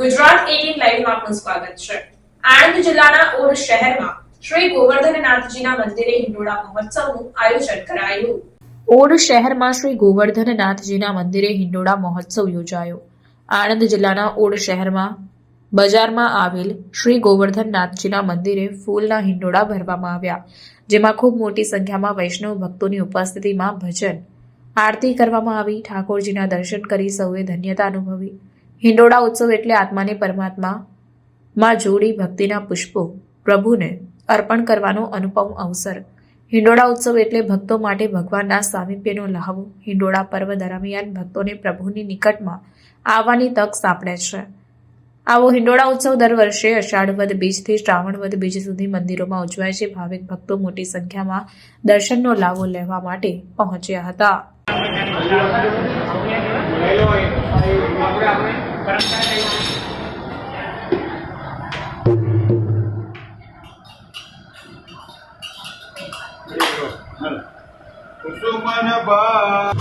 Eighteen લાઈવમાં આપનું સ્વાગત છે. આણંદ જિલ્લાના ઓડ શહેરમાં શ્રી ગોવર્ધનનાથજીના મંદિરે હિંડોળા મહોત્સવનું આયોજન કરાયું. ઓડ શહેરમાં શ્રી ગોવર્ધનનાથજીના મંદિરે હિંડોળા મહોત્સવ યોજાયો. આણંદ જિલ્લાના ઓડ શહેરમાં બજારમાં આવેલ શ્રી ગોવર્ધનનાથજીના મંદિરે ફૂલના હિંડોળા ભરવામાં આવ્યા, જેમાં ખૂબ મોટી સંખ્યામાં વૈષ્ણવ ભક્તોની ઉપસ્થિતિમાં ભજન, આરતી કરવામાં આવી, ઠાકોરજીના દર્શન કરી સૌએ ધન્યતા અનુભવી. હિંડોળા ઉત્સવ એટલે આત્માને પરમાત્મા માં જોડી ભક્તિના પુષ્પો પ્રભુને અર્પણ કરવાનો અનુપમ અવસર. હિંડોળા ઉત્સવ એટલે ભક્તો માટે ભગવાનના સામીપ્યનો લહાવો. હિંડોળા પર્વ દરમિયાન ભક્તોને પ્રભુની નિકટમાં આવવાની તક સાંપડે છે. આવો હિંડોળા ઉત્સવ દર વર્ષે અષાઢ વદ બીજથી શ્રાવણ વદ બીજ સુધી મંદિરોમાં ઉજવાય છે. ભાવિક ભક્તો મોટી સંખ્યામાં દર્શનનો લાવો લેવા માટે પહોંચ્યા હતા. કુસુમન બા